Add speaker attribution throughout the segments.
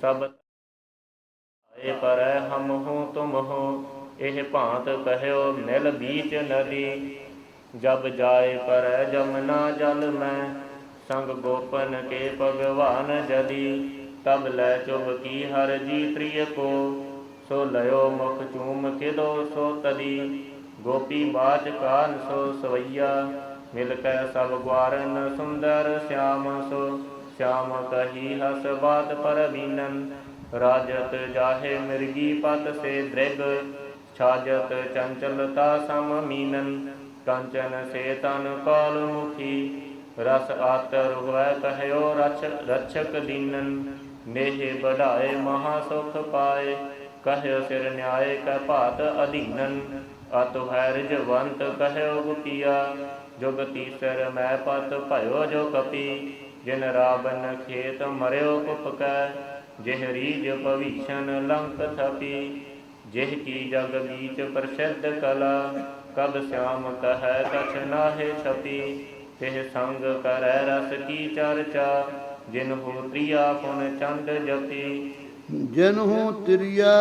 Speaker 1: ਸਭ ਏ ਪਰ ਹਮ ਹੋ ਤੁਮ ਹੋ, ਇਹ ਭਾਂਤ ਕਹਿਓ ਮਿਲ ਬੀਚ ਨਦੀ। ਜਬ ਜਾਏ ਪਰ ਜਮਨਾ ਜਲ ਮੈਂ, ਸੰਗ ਗੋਪਨ ਕੇ ਭਗਵਾਨ ਜਦੀ। ਤਬ ਲੈ ਚੁਬ ਕੀ ਹਰ ਜੀ ਪ੍ਰਿਯ ਕੋ, ਸੋ ਲਇਓ ਮੁਖ ਚੂਮ ਕਿਦੋ ਸੋ ਤਦੀ। ਗੋਪੀ ਬਾਚ ਕਾਨ ਸੋ ਸਵਈਆ ਮਿਲ ਕੈ ਸਭ ਗਵਾਰਨ ਸੁੰਦਰ ਸਿਆਮ ਸੋ। ਸ਼ਾਮ ਕਹੀ ਹਸ ਬਾਤ ਪਰ ਬੀਨਨ ਰਾਜਤ ਜਾਹੇ ਮਿਰਗੀ ਪਤ ਸੇ ਦ੍ਰਿਗ, ਛਾਜਤ ਚੰਚਲਤਾ ਸਮ ਮੀਨਨ, ਕੰਚਨ ਸੇ ਤਨ ਕਾਲ ਮੁਖੀ, ਰਸ ਆਤਰ ਹੋਇ ਕਹਿਓ ਰਛ, ਰਛਕ ਦੀਨਨ ਨੇਹ ਬਢਾਏ ਮਹਾ ਸੁਖ ਪਾਏ, ਕਹਿਓ ਸਿਰ ਨਿਆਏ ਕੈ ਭਾਤ ਅਧੀਨਨ, ਅਤੁ ਹੈ ਰਿਜਵੰਤ ਕਹਿਓ ਗੁਪੀਆ ਜੁਗ ਤੀਸਰ ਮੈਂ ਪਤ ਭਇਓ ਜੋ ਕਪੀ ਜਿਨ ਰਾਵਨ ਖੇਤ ਮਰਿਓ ਕੁਪ ਕੈ ਜਿਹ ਰੀਜ ਭਵੀਸ਼ਣ ਲੰਕ ਥਪੀ ਜਿਹ ਕੀ ਜਗ ਬੀਚ ਪ੍ਰਸਿੱਧ ਕਲਾ ਕਬ ਸਿਆਮ ਕਹੈ ਕਛ ਨਾਹਿ ਛਪੀ ਤਿਹ ਸੰਗ ਕਰੈ ਰਸ ਕੀ ਚਰਚਾ ਜਿਨ ਹੋ ਪ੍ਰਿਆ ਪੁਨ ਚੰਦ ਜਪੀ।
Speaker 2: ਜਿਨ ਹੂੰ ਤਿਰਿਆ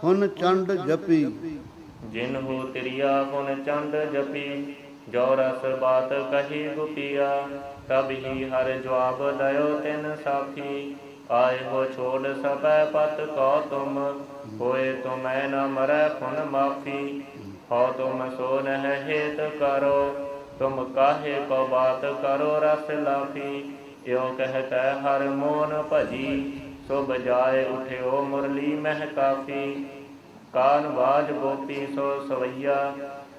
Speaker 2: ਫੁਨ ਚੰਡ ਜਪੀ।
Speaker 1: ਜਿਨ ਹੋ ਤ੍ਰਿਆ ਪੁਨ ਚੰਦ ਜਪੀ ਜੋ ਰਸ ਬਾਤ ਕਹੀ ਗੁਪੀਆ ਤਬ ਹੀ ਹਰ ਜਵਾਬ ਦਇਓ ਤਿਨ ਸਾਖੀ। ਆਏ ਹੋ ਛੋੜ ਸਭੈ ਪਤ ਕੋ ਤੁਮ, ਹੋਏ ਤੁਮੈ ਨ ਮਰੈ ਪੁਨ ਮਾਫੀ। ਹੋ ਤੁਮ ਸੋ ਨਹਿ ਹੇਤ ਕਰੋ, ਤੁਮ ਕਾਹੇ ਕੋ ਬਾਤ ਕਰੋ ਰਸ ਲਾਫੀ। ਇਉ ਕਹਿਤੈ ਹਰ ਮੋਨ ਭਜੀ ਸੋ ਬਜਾਏ ਉਠਿਓ ਮੁਰਲੀ ਮਹਿ ਕਾਫੀ। ਕਾਨ ਬਾਜ ਗੋਪੀ ਸੋ ਸਵਈਆ,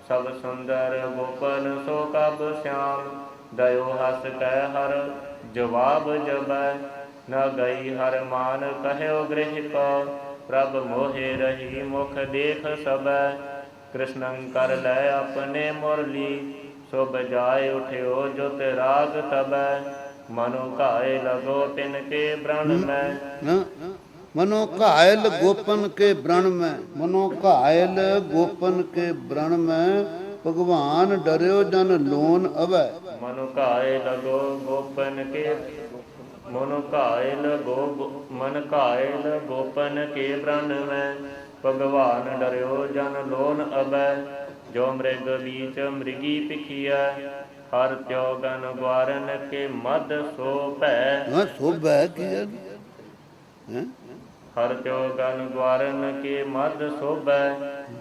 Speaker 1: ਸਭ ਸੁੰਦਰ ਗੋਪਨ ਸੋ ਕਬ ਸਿਆਮ। ਦਇਓ ਹਸ ਕਹਿ ਹਰ ਜਵਾਬ ਜਬੈ ਨ ਗਈ ਹਰ ਮਾਨ ਕਹਿਓ ਗ੍ਰਹਿ ਕੋ ਪ੍ਰਭ ਮੋਹਿ ਰਹੀ ਮੁਖ ਦੇਖ ਸਬੈ ਕ੍ਰਿਸ਼ਨੰ ਕਰ ਲੈ ਆਪਣੇ ਮੁਰਲੀ ਸੋ ਬਜਾਏ ਉਠਿਓ ਜੁਤ ਰਾਗ ਤਬੈ ਮਨੁ ਘਾਏ ਲਗੋ ਤਿਨ ਕੇ ਬ੍ਰਣ ਮੈਂ।
Speaker 2: ਮਨੋ ਘਾਇਲ ਗੋਪਨ ਕੇ ਬ੍ਰਣ ਮੈਂ ਮਨੋ ਘਾਇਲ ਗੋਪਨ ਕੇ ਬ੍ਰਣ ਮੈਂ ਭਗਵਾਨ ਡਰਿਓ ਜਨ ਲੋਨ ਅਵੈ।
Speaker 1: ਮਨੁ ਘਾਏ ਲਗੋ ਗੋਪਨ ਕੇ। ਮਨੁ ਘਾਇਲ ਗੋ, ਮਨ ਘਾਇਲ ਗੋਪਨ ਕੇ ਬ੍ਰਣ ਮੈਂ। ਭਗਵਾਨ ਡਰਿਓ ਜਨ ਲੋਨ ਅਬੈ, ਜੋ ਮ੍ਰਿਗ ਬੀਚ ਮ੍ਰਿਗੀ ਪਿਖੀਆ ਹਰ ਤਿਉ ਗਨ ਗਵਾਰਨ ਕੇ ਮਦ ਸੋ ਭੈ
Speaker 2: ਸੋਭੈ ਕੀ ਹੈ?
Speaker 1: ਹਰ ਤਿਉ ਗਨ ਗਵਾਰਨ ਕੇ ਮਦ ਸੋਭੈ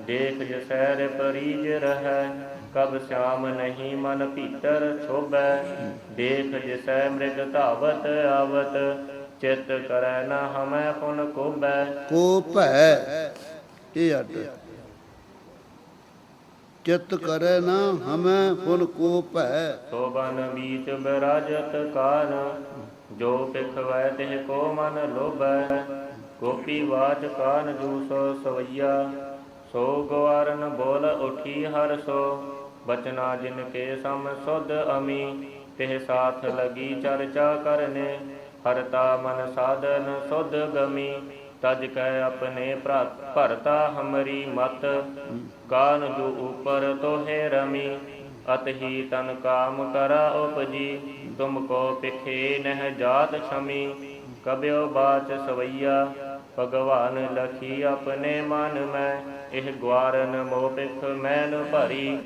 Speaker 1: ਦੇਖ ਜਸੈਰ ਪਰੀਜ ਰਹੈ ਕਬ ਸ਼ਾਮ ਨਹੀਂ ਮਨ ਭੀਤਰ ਛੋਭੈ ਦੇਖ ਜਿਸੈ ਮ੍ਰਿਗ ਧਾਵਤ ਆਵਤ ਚਿਤ ਕਰੈ ਨ ਹਮੈ ਪੁਨ ਕੋਬੈ
Speaker 2: ਕੋ ਭੈ ਇਹ ਅਟ ਚਿਤ ਕਰੈ ਨਾ ਹਮੈ ਫੁਨ ਕੋ ਭੈ
Speaker 1: ਸੋਬਨ ਬੀਚ ਬਿਰਾਜਤ ਕਾਨ ਜੋ ਪਿਖਵੈ ਤਿਹ ਕੋ ਮਨ ਲੋਭੈ। ਗੋਪੀ ਵਾਚ ਕਾਨ ਜੂ ਸੋ ਸਵਈਆ, ਸੋ ਗਵਾਰਨ ਬੋਲ ਉਠੀ ਹਰ ਸੋ, ਬਚਨਾ ਜਿਨ ਕੇ ਸਮ ਸੁਧ ਅਮੀ, ਤਿਹ ਸਾਥ ਲਗੀ ਚਰਚਾ ਕਰਨੇ ਹਰਤਾ ਮਨ ਸਾਧਨ ਸੁਧ ਗਮੀ, ਤਜ ਕੈ ਆਪਣੇ ਭਰਤਾ ਹਮਰੀ ਮਤ, ਕਾਨ ਜੋ ਉਪਰ ਤੋਹੇ ਰਮੀ, ਅਤ ਹੀ ਤਨ ਕਾਮ ਕਰਾ ਉਪਜੀ, ਤੁਮ ਕੋ ਪਿਖੇ ਨਹਿ ਜਾਤ ਛਮੀ ਕਬਿਓ ਬਾਚ ਸਵਈਆ ਭਗਵਾਨ ਲਖੀ ਆਪਣੇ ਮਨ ਮੈਂ ਇਹ ਗਵਾਰਨ ਮੋ ਪਿਖ ਮੈਨ ਭਰੀ।